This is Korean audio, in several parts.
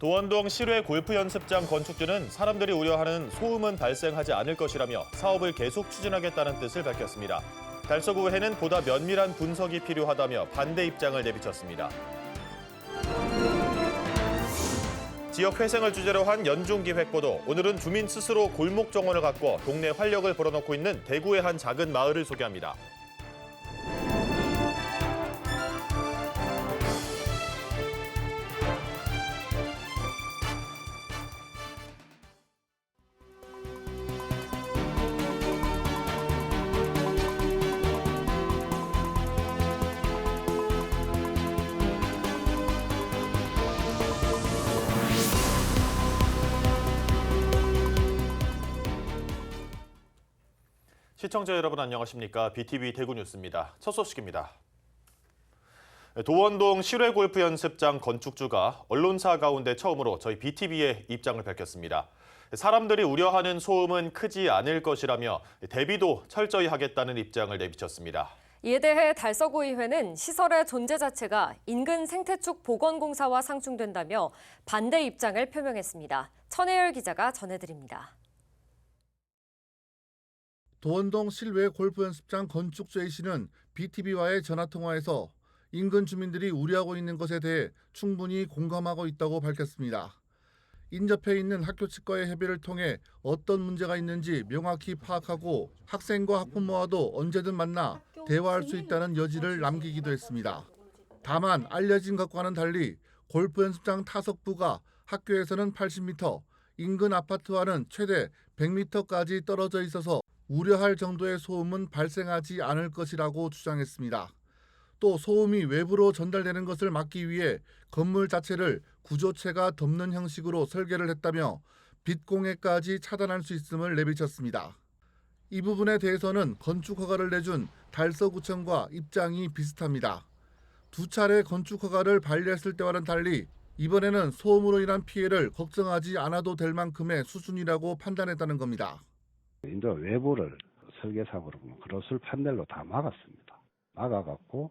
도원동 실외 골프 연습장 건축주는 사람들이 우려하는 소음은 발생하지 않을 것이라며 사업을 계속 추진하겠다는 뜻을 밝혔습니다. 달서구의회는 보다 면밀한 분석이 필요하다며 반대 입장을 내비쳤습니다. 지역 회생을 주제로 한 연중 기획보도 오늘은 주민 스스로 골목 정원을 가꿔 동네 활력을 불어넣고 있는 대구의 한 작은 마을을 소개합니다. 시청자 여러분 안녕하십니까? BTV 대구 뉴스입니다. 첫 소식입니다. 도원동 실외 골프 연습장 건축주가 언론사 가운데 처음으로 저희 BTV에 입장을 밝혔습니다. 사람들이 우려하는 소음은 크지 않을 것이라며 대비도 철저히 하겠다는 입장을 내비쳤습니다. 이에 대해 달서구의회는 시설의 존재 자체가 인근 생태축 보건공사와 상충된다며 반대 입장을 표명했습니다. 천혜열 기자가 전해드립니다. 도원동 실외 골프 연습장 건축주 A 씨는 BTV와의 전화 통화에서 인근 주민들이 우려하고 있는 것에 대해 충분히 공감하고 있다고 밝혔습니다. 인접해 있는 학교 측과의 협의를 통해 어떤 문제가 있는지 명확히 파악하고 학생과 학부모와도 언제든 만나 대화할 수 있다는 여지를 남기기도 했습니다. 다만 알려진 것과는 달리 골프 연습장 타석부가 학교에서는 80m, 인근 아파트와는 최대 100m까지 떨어져 있어서 우려할 정도의 소음은 발생하지 않을 것이라고 주장했습니다. 또 소음이 외부로 전달되는 것을 막기 위해 건물 자체를 구조체가 덮는 형식으로 설계를 했다며 빛 공해까지 차단할 수 있음을 내비쳤습니다. 이 부분에 대해서는 건축 허가를 내준 달서구청과 입장이 비슷합니다. 두 차례 건축 허가를 발리했을 때와는 달리 이번에는 소음으로 인한 피해를 걱정하지 않아도 될 만큼의 수준이라고 판단했다는 겁니다. 인도 외부를 설계상으로 보면 그것을 판넬로 다 막았습니다. 막아갖고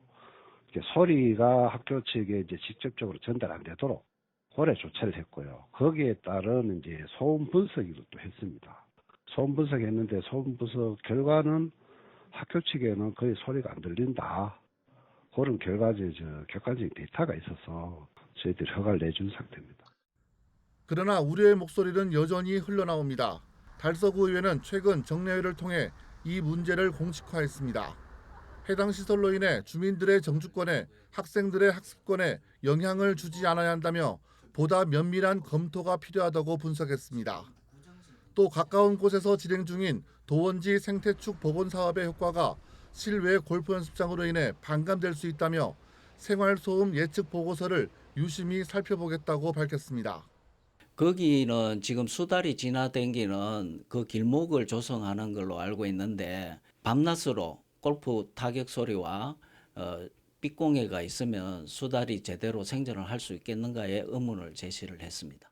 소리가 학교 측에 이제 직접적으로 전달 안 되도록 고래 조치를 했고요. 거기에 따른 이제 소음 분석을 또 했습니다. 소음 분석했는데 소음 분석 결과는 학교 측에는 거의 소리가 안 들린다. 그런 결과적 저 객관적인 데이터가 있어서 저희들이 허가를 내준 상태입니다. 그러나 우려의 목소리는 여전히 흘러나옵니다. 달서구 의회는 최근 정례회를 통해 이 문제를 공식화했습니다. 해당 시설로 인해 주민들의 정주권에 학생들의 학습권에 영향을 주지 않아야 한다며 보다 면밀한 검토가 필요하다고 분석했습니다. 또 가까운 곳에서 진행 중인 도원지 생태축 복원 사업의 효과가 실외 골프 연습장으로 인해 반감될 수 있다며 생활소음 예측 보고서를 유심히 살펴보겠다고 밝혔습니다. 거기는 지금 수달이 지나다니는 그 길목을 조성하는 걸로 알고 있는데 밤낮으로 골프 타격 소리와 어, 삐공해가 있으면 수달이 제대로 생존을 할 수 있겠는가에 의문을 제시를 했습니다.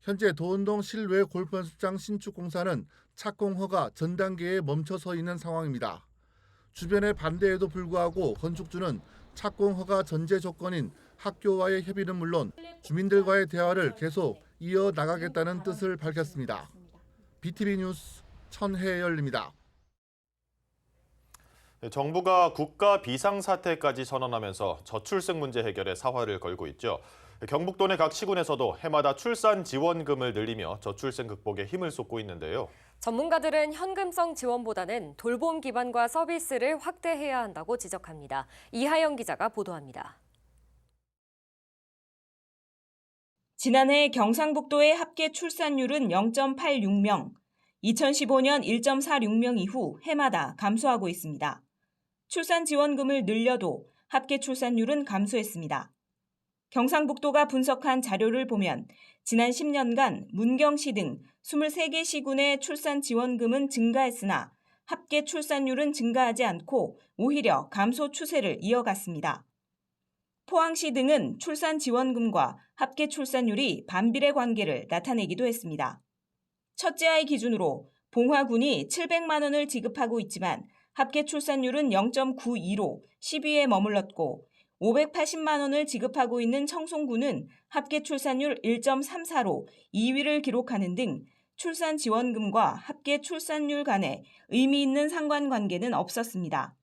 현재 도원동 실외 골프 연습장 신축 공사는 착공 허가 전 단계에 멈춰 서 있는 상황입니다. 주변의 반대에도 불구하고 건축주는 착공 허가 전제 조건인 학교와의 협의는 물론 주민들과의 대화를 계속 이어 나가겠다는 뜻을 밝혔습니다. BTV 뉴스 천혜열입니다. 정부가 국가 비상사태까지 선언하면서 저출생 문제 해결에 사활을 걸고 있죠. 경북도 내 각 시군에서도 해마다 출산 지원금을 늘리며 저출생 극복에 힘을 쏟고 있는데요. 전문가들은 현금성 지원보다는 돌봄 기반과 서비스를 확대해야 한다고 지적합니다. 이하영 기자가 보도합니다. 지난해 경상북도의 합계 출산율은 0.86명, 2015년 1.46명 이후 해마다 감소하고 있습니다. 출산 지원금을 늘려도 합계 출산율은 감소했습니다. 경상북도가 분석한 자료를 보면 지난 10년간 문경시 등 23개 시군의 출산 지원금은 증가했으나 합계 출산율은 증가하지 않고 오히려 감소 추세를 이어갔습니다. 포항시 등은 출산 지원금과 합계 출산율이 반비례 관계를 나타내기도 했습니다. 첫째 아이 기준으로 봉화군이 700만 원을 지급하고 있지만 합계 출산율은 0.92로 10위에 머물렀고 580만 원을 지급하고 있는 청송군은 합계 출산율 1.34로 2위를 기록하는 등 출산 지원금과 합계 출산율 간에 의미 있는 상관관계는 없었습니다.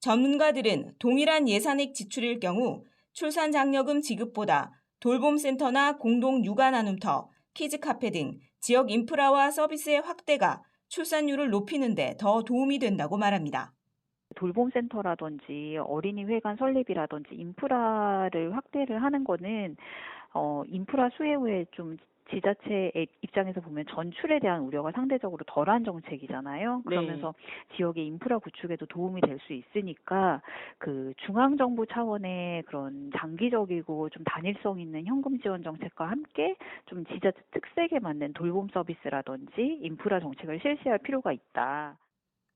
전문가들은 동일한 예산액 지출일 경우 출산 장려금 지급보다 돌봄센터나 공동 육아 나눔터, 키즈 카페 등 지역 인프라와 서비스의 확대가 출산율을 높이는 데 더 도움이 된다고 말합니다. 돌봄센터라든지 어린이 회관 설립이라든지 인프라를 확대를 하는 거는 어 인프라 수혜 후에 좀 지자체의 입장에서 보면 전출에 대한 우려가 상대적으로 덜한 정책이잖아요. 그러면서 지역의 인프라 구축에도 도움이 될 수 있으니까 그 중앙 정부 차원의 그런 장기적이고 좀 단일성 있는 현금 지원 정책과 함께 좀 지자체 특색에 맞는 돌봄 서비스라든지 인프라 정책을 실시할 필요가 있다.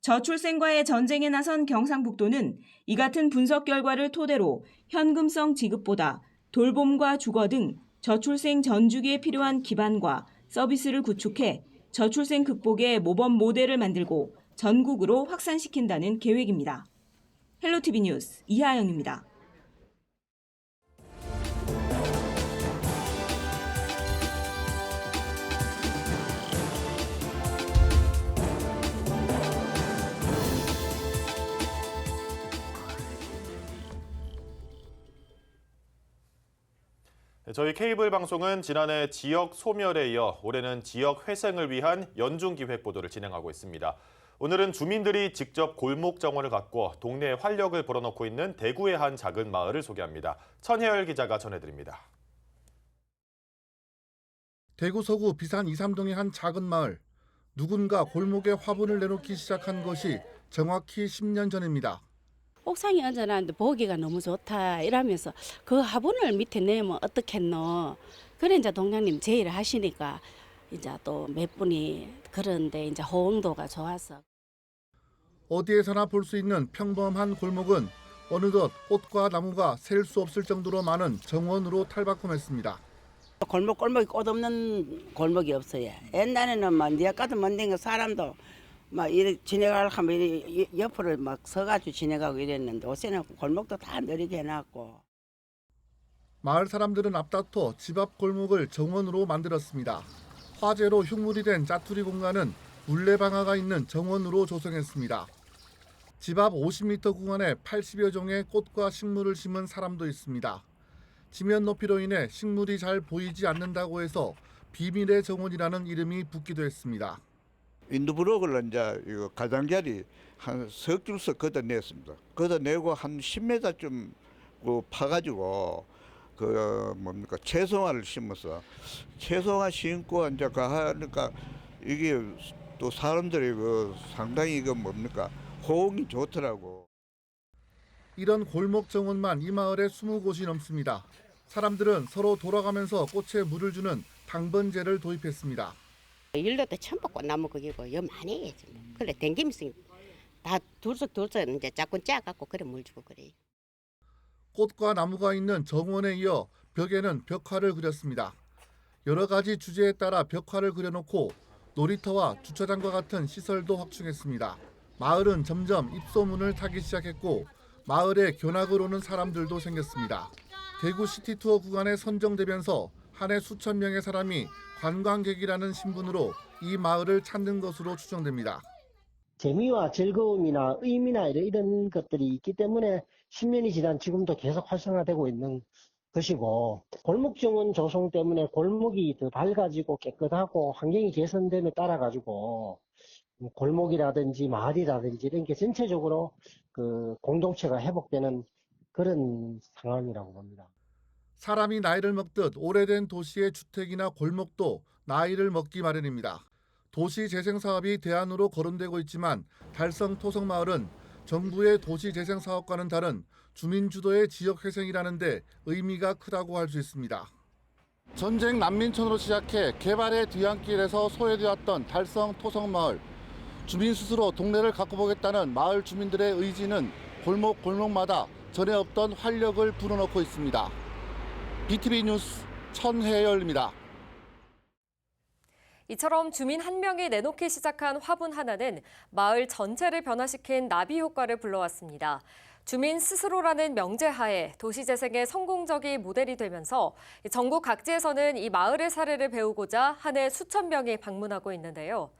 저출생과의 전쟁에 나선 경상북도는 이 같은 분석 결과를 토대로 현금성 지급보다 돌봄과 주거 등 저출생 전주기에 필요한 기반과 서비스를 구축해 저출생 극복의 모범 모델을 만들고 전국으로 확산시킨다는 계획입니다. 헬로티비 뉴스 이하영입니다. 저희 케이블 방송은 지난해 지역 소멸에 이어 올해는 지역 회생을 위한 연중 기획 보도를 진행하고 있습니다. 오늘은 주민들이 직접 골목 정원을 갖고 동네에 활력을 불어넣고 있는 대구의 한 작은 마을을 소개합니다. 천혜열 기자가 전해드립니다. 대구 서구 비산 이삼동의 한 작은 마을. 누군가 골목에 화분을 내놓기 시작한 것이 정확히 10년 전입니다. 옥상에 앉아놨는데 보기가 너무 좋다 이러면서 그 화분을 밑에 내면 어떻겠노 그래 이제 동장님 제의를 하시니까 이제 또 몇 분이 그런데 이제 호응도가 좋아서 어디에서나 볼 수 있는 평범한 골목은 어느덧 꽃과 나무가 셀 수 없을 정도로 많은 정원으로 탈바꿈했습니다. 골목 골목이 꽃 없는 골목이 없어요. 옛날에는 막 니가 까도 만든 거 사람도 막 이래 지나가려 하면 옆으로 막 서가지고 지나가고 이랬는데 요새는 골목도 다 느리게 해놨고. 마을 사람들은 앞다퉈 집 앞 골목을 정원으로 만들었습니다. 화재로 흉물이 된 짜투리 공간은 물레방아가 있는 정원으로 조성했습니다. 집 앞 50m 구간에 80여 종의 꽃과 식물을 심은 사람도 있습니다. 지면 높이로 인해 식물이 잘 보이지 않는다고 해서 비밀의 정원이라는 이름이 붙기도 했습니다. 인두브로그를 이제 이거 가장자리 한 석 줄서 걷어냈습니다. 걷어내고 한 10m쯤 그 파가지고 그 뭡니까 채송화를 심어서 채송화 심고 이제 가하니까 이게 또 사람들이 그 상당히 그 뭡니까 호응이 좋더라고. 이런 골목 정원만 이 마을에 20곳이 넘습니다. 사람들은 서로 돌아가면서 꽃에 물을 주는 당번제를 도입했습니다. 때 전부 꽃나무 거기고 여 많이 해지 뭐. 그래 댕기면서 다 둘씩 둘씩 이제 자꾸 짜갖고 그래 물 주고 그래 꽃과 나무가 있는 정원에 이어 벽에는 벽화를 그렸습니다. 여러 가지 주제에 따라 벽화를 그려놓고 놀이터와 주차장과 같은 시설도 확충했습니다. 마을은 점점 입소문을 타기 시작했고 마을에 견학을 오는 사람들도 생겼습니다. 대구 시티투어 구간에 선정되면서 한 해 수천 명의 사람이 관광객이라는 신분으로 이 마을을 찾는 것으로 추정됩니다. 재미와 즐거움이나 의미나 이런, 것들이 있기 때문에 10년이 지난 지금도 계속 활성화되고 있는 것이고 골목 정원 조성 때문에 골목이 더 밝아지고 깨끗하고 환경이 개선됨에 따라 가지고 골목이라든지 마을이라든지 이런 게 전체적으로 그 공동체가 회복되는 그런 상황이라고 봅니다. 사람이 나이를 먹듯 오래된 도시의 주택이나 골목도 나이를 먹기 마련입니다. 도시 재생 사업이 대안으로 거론되고 있지만 달성 토성 마을은 정부의 도시 재생 사업과는 다른 주민 주도의 지역 회생이라는데 의미가 크다고 할 수 있습니다. 전쟁 난민촌으로 시작해 개발의 뒤안길에서 소외되었던 달성 토성 마을. 주민 스스로 동네를 갖고 보겠다는 마을 주민들의 의지는 골목 골목마다 전에 없던 활력을 불어넣고 있습니다. BTV 뉴스 천혜열입니다. 이처럼 주민 한 명이 내놓기 시작한 화분 하나는 마을 전체를 변화시킨 나비 효과를 불러왔습니다. 주민 스스로라는 명제하에 도시재생의 성공적인 모델이 되면서 전국 각지에서는 이 마을의 사례를 배우고자 한 해 수천 명이 방문하고 있는데요.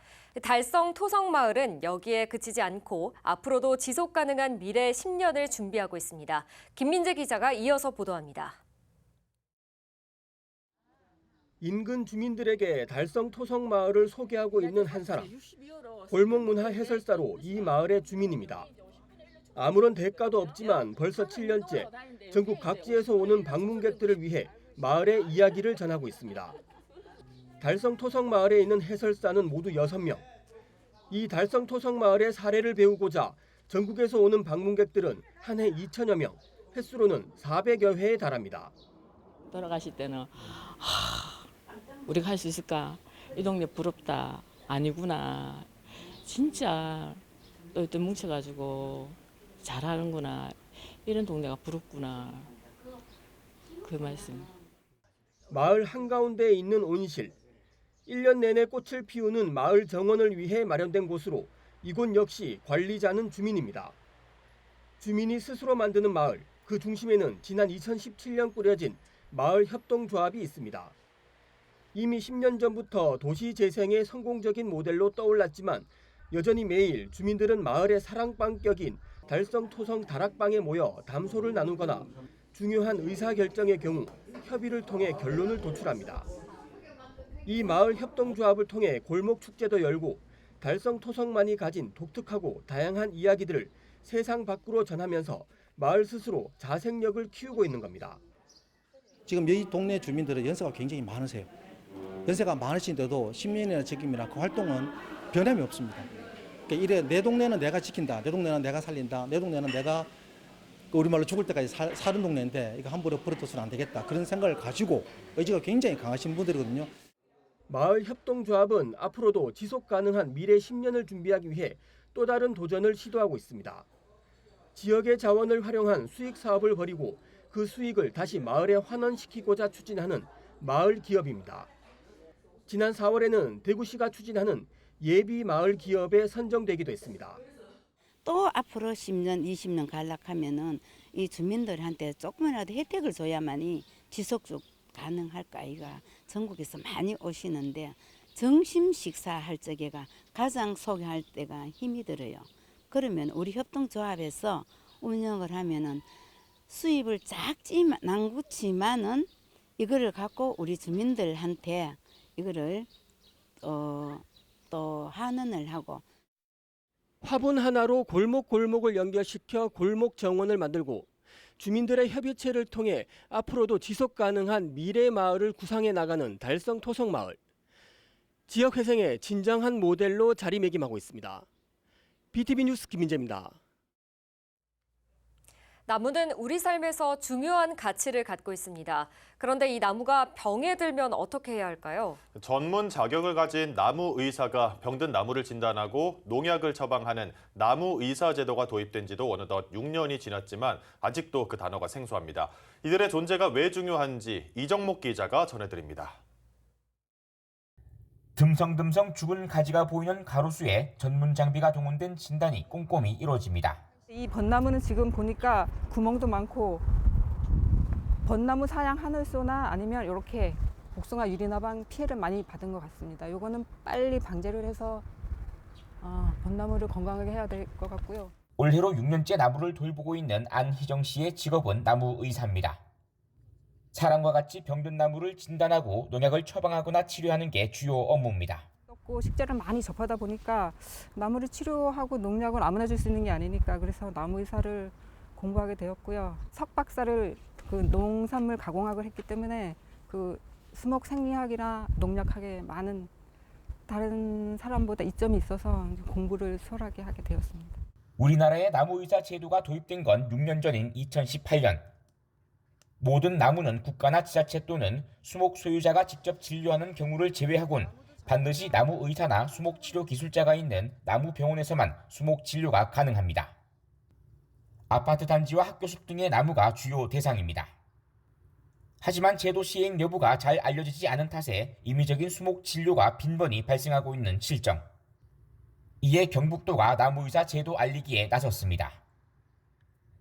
달성 토성마을은 여기에 그치지 않고 앞으로도 지속 가능한 미래 10년을 준비하고 있습니다. 김민재 기자가 이어서 보도합니다. 인근 주민들에게 달성 토성 마을을 소개하고 있는 한 사람. 골목 문화 해설사로 이 마을의 주민입니다. 아무런 대가도 없지만 벌써 7년째 전국 각지에서 오는 방문객들을 위해 마을의 이야기를 전하고 있습니다. 달성 토성 마을에 있는 해설사는 모두 6명. 이 달성 토성 마을의 사례를 배우고자 전국에서 오는 방문객들은 한 해 2천여 명, 횟수로는 400여 회에 달합니다. 돌아가실 때는 하, 우리가 할 수 있을까? 이 동네 부럽다. 아니구나. 진짜 또 뭉쳐가지고 잘하는구나. 이런 동네가 부럽구나. 그 말씀. 마을 한가운데에 있는 온실. 1년 내내 꽃을 피우는 마을 정원을 위해 마련된 곳으로 이곳 역시 관리자는 주민입니다. 주민이 스스로 만드는 마을, 그 중심에는 지난 2017년 꾸려진 마을 협동조합이 있습니다. 이미 10년 전부터 도시 재생의 성공적인 모델로 떠올랐지만 여전히 매일 주민들은 마을의 사랑방격인 달성 토성 다락방에 모여 담소를 나누거나 중요한 의사결정의 경우 협의를 통해 결론을 도출합니다. 이 마을 협동조합을 통해 골목 축제도 열고 달성 토성만이 가진 독특하고 다양한 이야기들을 세상 밖으로 전하면서 마을 스스로 자생력을 키우고 있는 겁니다. 지금 이 동네 주민들은 연세가 굉장히 많으세요. 연세가 많으신데도 10년이나 책임이나 그 활동은 변함이 없습니다. 그러니까 이래 내 동네는 내가 지킨다, 내 동네는 내가 살린다, 내 동네는 내가 그 우리말로 죽을 때까지 살, 사는 동네인데 이거 함부로 버려둬서는 안 되겠다 그런 생각을 가지고 의지가 굉장히 강하신 분들이거든요. 마을 협동조합은 앞으로도 지속 가능한 미래 10년을 준비하기 위해 또 다른 도전을 시도하고 있습니다. 지역의 자원을 활용한 수익 사업을 벌이고 그 수익을 다시 마을에 환원시키고자 추진하는 마을 기업입니다. 지난 4월에는 대구시가 추진하는 예비 마을 기업에 선정되기도 했습니다. 또 앞으로 10년, 20년 갈락하면은 이 주민들한테 조금이라도 혜택을 줘야만이 지속적 가능할까 이가 전국에서 많이 오시는데 점심 식사할 적에가 가장 소개할 때가 힘이 들어요. 그러면 우리 협동조합에서 운영을 하면은 수입을 작지만 낭구치만은 이거를 갖고 우리 주민들한테 이거를 어, 또 환원을 하고 화분 하나로 골목 골목을 연결시켜 골목 정원을 만들고 주민들의 협의체를 통해 앞으로도 지속 가능한 미래 마을을 구상해 나가는 달성 토성 마을. 지역 회생의 진정한 모델로 자리매김하고 있습니다. BTV 뉴스 김민재입니다. 나무는 우리 삶에서 중요한 가치를 갖고 있습니다. 그런데 이 나무가 병에 들면 어떻게 해야 할까요? 전문 자격을 가진 나무 의사가 병든 나무를 진단하고 농약을 처방하는 나무 의사 제도가 도입된 지도 어느덧 6년이 지났지만 아직도 그 단어가 생소합니다. 이들의 존재가 왜 중요한지 이정목 기자가 전해드립니다. 듬성듬성 죽은 가지가 보이는 가로수에 전문 장비가 동원된 진단이 꼼꼼히 이루어집니다. 이 벚나무는 지금 보니까 구멍도 많고 벚나무 사양 하늘소나 아니면 이렇게 복숭아 유리나방 피해를 많이 받은 것 같습니다. 이거는 빨리 방제를 해서 어, 벚나무를 건강하게 해야 될 것 같고요. 올해로 6년째 나무를 돌보고 있는 안희정 씨의 직업은 나무 의사입니다. 사람과 같이 병든 나무를 진단하고 농약을 처방하거나 치료하는 게 주요 업무입니다. 고 식재를 많이 접하다 보니까 나무를 치료하고 농약을 아무나 줄 수 있는 게 아니니까 그래서 나무 의사를 공부하게 되었고요. 석박사를 그 농산물 가공학을 했기 때문에 그 수목 생리학이나 농약학에 많은 다른 사람보다 이점이 있어서 공부를 수월하게 하게 되었습니다. 우리나라의 나무 의사 제도가 도입된 건 6년 전인 2018년. 모든 나무는 국가나 지자체 또는 수목 소유자가 직접 진료하는 경우를 제외하곤 반드시 나무 의사나 수목 치료 기술자가 있는 나무 병원에서만 수목 진료가 가능합니다. 아파트 단지와 학교 숲 등의 나무가 주요 대상입니다. 하지만 제도 시행 여부가 잘 알려지지 않은 탓에 임의적인 수목 진료가 빈번히 발생하고 있는 실정. 이에 경북도가 나무의사 제도 알리기에 나섰습니다.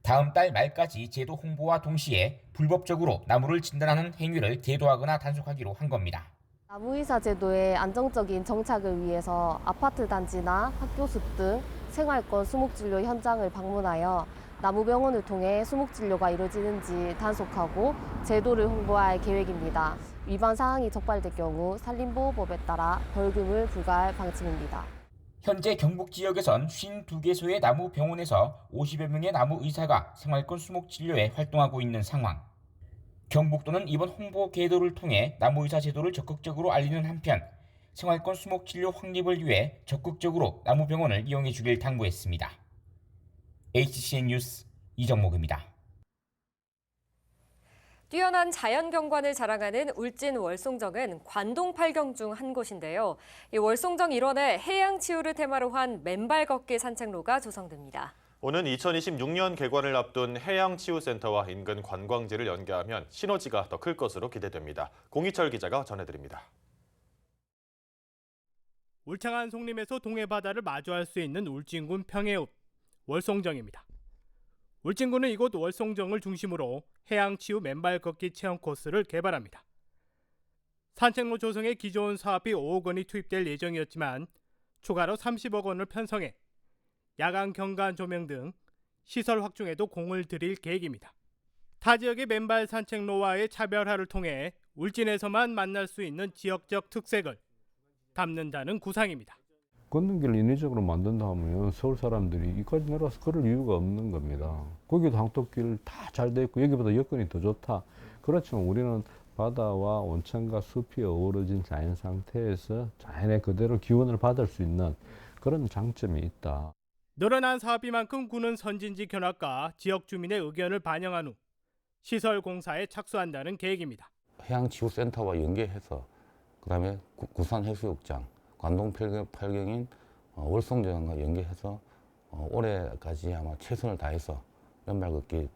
다음 달 말까지 제도 홍보와 동시에 불법적으로 나무를 진단하는 행위를 계도하거나 단속하기로 한 겁니다. 나무의사 제도의 안정적인 정착을 위해서 아파트 단지나 학교 숲 등 생활권 수목진료 현장을 방문하여 나무병원을 통해 수목진료가 이루어지는지 단속하고 제도를 홍보할 계획입니다. 위반 사항이 적발될 경우 산림보호법에 따라 벌금을 부과할 방침입니다. 현재 경북 지역에선 52개소의 나무 병원에서 50여 명의 나무 의사가 생활권 수목 진료에 활동하고 있는 상황. 경북도는 이번 홍보 계도를 통해 나무 의사 제도를 적극적으로 알리는 한편 생활권 수목 진료 확립을 위해 적극적으로 나무 병원을 이용해 주길 당부했습니다. HCN 뉴스 이정목입니다. 뛰어난 자연 경관을 자랑하는 울진 월송정은 관동 팔경 중 한 곳인데요. 이 월송정 일원에 해양 치유를 테마로 한 맨발 걷기 산책로가 조성됩니다. 오는 2026년 개관을 앞둔 해양치유센터와 인근 관광지를 연계하면 시너지가 더 클 것으로 기대됩니다. 공희철 기자가 전해드립니다. 울창한 송림에서 동해 바다를 마주할 수 있는 울진군 평해읍 월송정입니다. 울진군은 이곳 월송정을 중심으로 해양치유 맨발 걷기 체험 코스를 개발합니다. 산책로 조성에 기존 사업비 5억 원이 투입될 예정이었지만 추가로 30억 원을 편성해 야간 경관 조명 등 시설 확충에도 공을 들일 계획입니다. 타 지역의 맨발 산책로와의 차별화를 통해 울진에서만 만날 수 있는 지역적 특색을 담는다는 구상입니다. 걷는 길을 인위적으로 만든다 하면 서울 사람들이 이까지 내려와서 걸을 이유가 없는 겁니다. 거기도 항토길 다 잘 돼 있고 여기보다 여건이 더 좋다. 그렇지만 우리는 바다와 온천과 숲이 어우러진 자연 상태에서 자연의 그대로 기운을 받을 수 있는 그런 장점이 있다. 늘어난 사업비만큼 구는 선진지 견학과 지역 주민의 의견을 반영한 후 시설 공사에 착수한다는 계획입니다. 해양치유센터와 연계해서 그다음에 구- 구산해수욕장, 관동 팔경- 팔경인 어, 월송정과 연계해서 어, 올해까지 아마 최선을 다해서 연말 걷기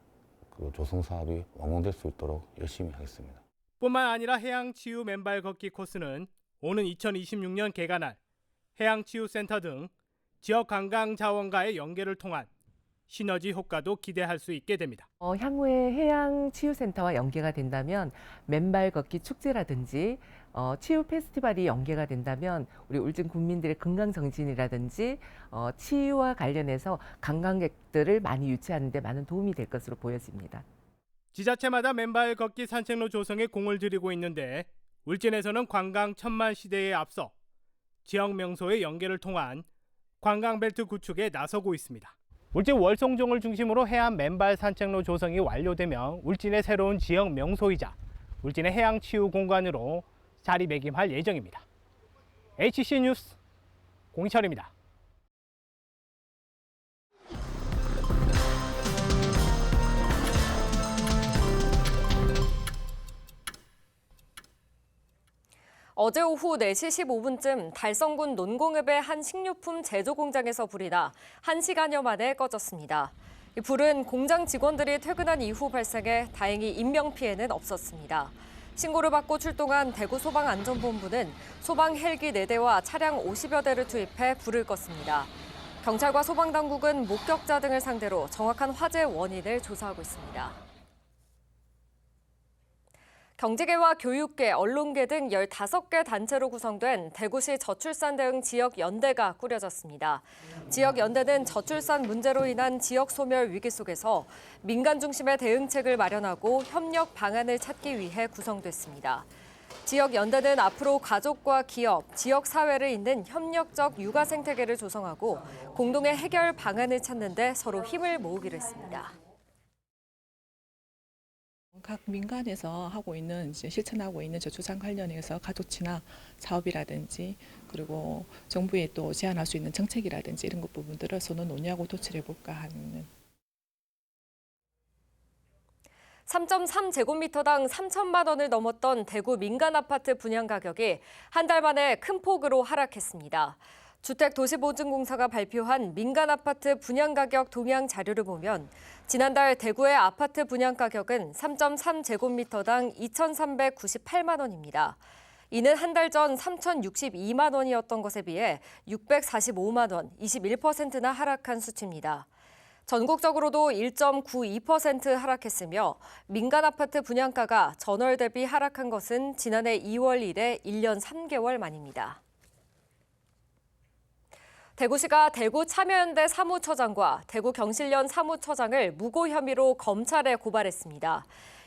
그 조성 사업이 완공될 수 있도록 열심히 하겠습니다. 뿐만 아니라 해양치유 맨발 걷기 코스는 오는 2026년 개관할 해양치유센터 등 지역 관광 자원과의 연계를 통한 시너지 효과도 기대할 수 있게 됩니다. 어, 향후에 해양 치유센터와 연계가 된다면 맨발 걷기 축제라든지 어, 치유 페스티벌이 연계가 된다면 우리 울진 국민들의 건강 정신이라든지 어, 치유와 관련해서 관광객들을 많이 유치하는 데 많은 도움이 될 것으로 보여집니다. 지자체마다 맨발 걷기 산책로 조성에 공을 들이고 있는데 울진에서는 관광 천만 시대에 앞서 지역 명소의 연계를 통한 관광벨트 구축에 나서고 있습니다. 울진 월송종을 중심으로 해안 맨발 산책로 조성이 완료되면 울진의 새로운 지역 명소이자 울진의 해양 치유 공간으로 자리매김할 예정입니다. HC 뉴스 공철입니다. 어제 오후 4시 15분쯤 달성군 논공읍의 한 식료품 제조 공장에서 불이 나 1시간여 만에 꺼졌습니다. 이 불은 공장 직원들이 퇴근한 이후 발생해 다행히 인명피해는 없었습니다. 신고를 받고 출동한 대구 소방안전본부는 소방 헬기 4대와 차량 50여 대를 투입해 불을 껐습니다. 경찰과 소방당국은 목격자 등을 상대로 정확한 화재 원인을 조사하고 있습니다. 경제계와 교육계, 언론계 등 15개 단체로 구성된 대구시 저출산 대응 지역 연대가 꾸려졌습니다. 지역 연대는 저출산 문제로 인한 지역 소멸 위기 속에서 민간 중심의 대응책을 마련하고 협력 방안을 찾기 위해 구성됐습니다. 지역 연대는 앞으로 가족과 기업, 지역 사회를 잇는 협력적 육아 생태계를 조성하고 공동의 해결 방안을 찾는 데 서로 힘을 모으기로 했습니다. 각 민간에서 하고 있는 이제 실천하고 있는 저출산 관련해서 가족 친화 사업이라든지 그리고 정부에 또 제안할 수 있는 정책이라든지 이런 것 부분들을 서로 논의하고 도출해 볼까 하는 3.3제곱미터당 3천만 원을 넘었던 대구 민간 아파트 분양 가격이 한 달 만에 큰 폭으로 하락했습니다. 주택도시보증공사가 발표한 민간 아파트 분양 가격 동향 자료를 보면 지난달 대구의 아파트 분양 가격은 3.3제곱미터당 2,398만 원입니다. 이는 한 달 전 3,062만 원이었던 것에 비해 645만 원, 21%나 하락한 수치입니다. 전국적으로도 1.92% 하락했으며 민간 아파트 분양가가 전월 대비 하락한 것은 지난해 2월 이래 1년 3개월 만입니다. 대구시가 대구 참여연대 사무처장과 대구 경실련 사무처장을 무고 혐의로 검찰에 고발했습니다.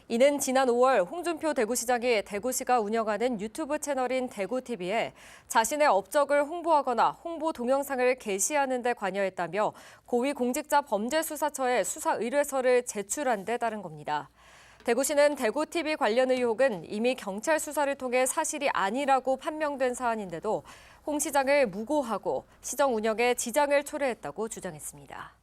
이는 지난 5월 홍준표 대구시장이 대구시가 운영하는 유튜브 채널인 대구TV에 자신의 업적을 홍보하거나 홍보 동영상을 게시하는 데 관여했다며 고위공직자 범죄수사처에 수사 의뢰서를 제출한 데 따른 겁니다. 대구시는 대구TV 관련 의혹은 이미 경찰 수사를 통해 사실이 아니라고 판명된 사안인데도 홍 시장을 무고하고 시정 운영에 지장을 초래했다고 주장했습니다.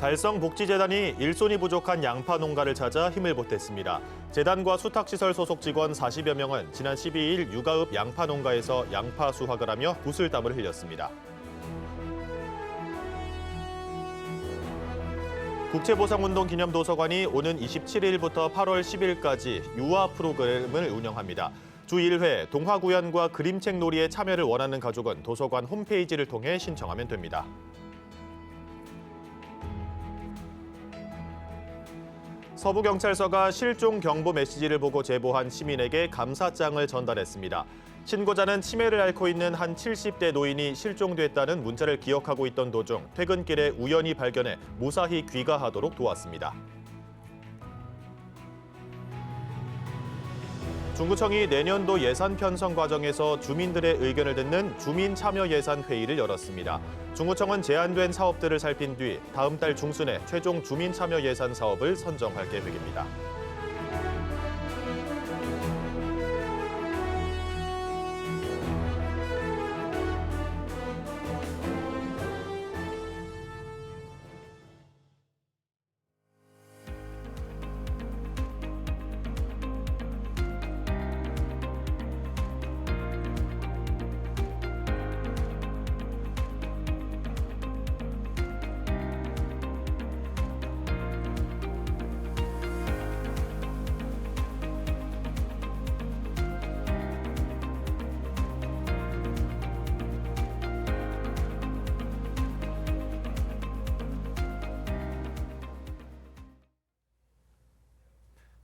달성복지재단이 일손이 부족한 양파 농가를 찾아 힘을 보탰습니다. 재단과 수탁시설 소속 직원 40여 명은 지난 12일 육아읍 양파 농가에서 양파 수확을 하며 구슬땀을 흘렸습니다. 국채보상운동 기념도서관이 오는 27일부터 8월 10일까지 유아 프로그램을 운영합니다. 주 1회 동화구연과 그림책 놀이에 참여를 원하는 가족은 도서관 홈페이지를 통해 신청하면 됩니다. 서부경찰서가 실종 경보 메시지를 보고 제보한 시민에게 감사장을 전달했습니다. 신고자는 치매를 앓고 있는 한 70대 노인이 실종됐다는 문자를 기억하고 있던 도중 퇴근길에 우연히 발견해 무사히 귀가하도록 도왔습니다. 중구청이 내년도 예산 편성 과정에서 주민들의 의견을 듣는 주민 참여 예산 회의를 열었습니다. 중구청은 제안된 사업들을 살핀 뒤 다음 달 중순에 최종 주민 참여 예산 사업을 선정할 계획입니다.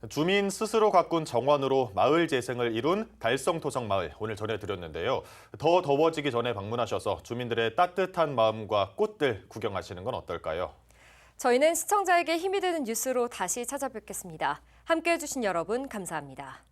주민 스스로 가꾼 정원으로 마을 재생을 이룬 달성토성 마을 오늘 전해드렸는데요. 더 더워지기 전에 방문하셔서 주민들의 따뜻한 마음과 꽃들 구경하시는 건 어떨까요? 저희는 시청자에게 힘이 되는 뉴스로 다시 찾아뵙겠습니다. 함께해 주신 여러분 감사합니다.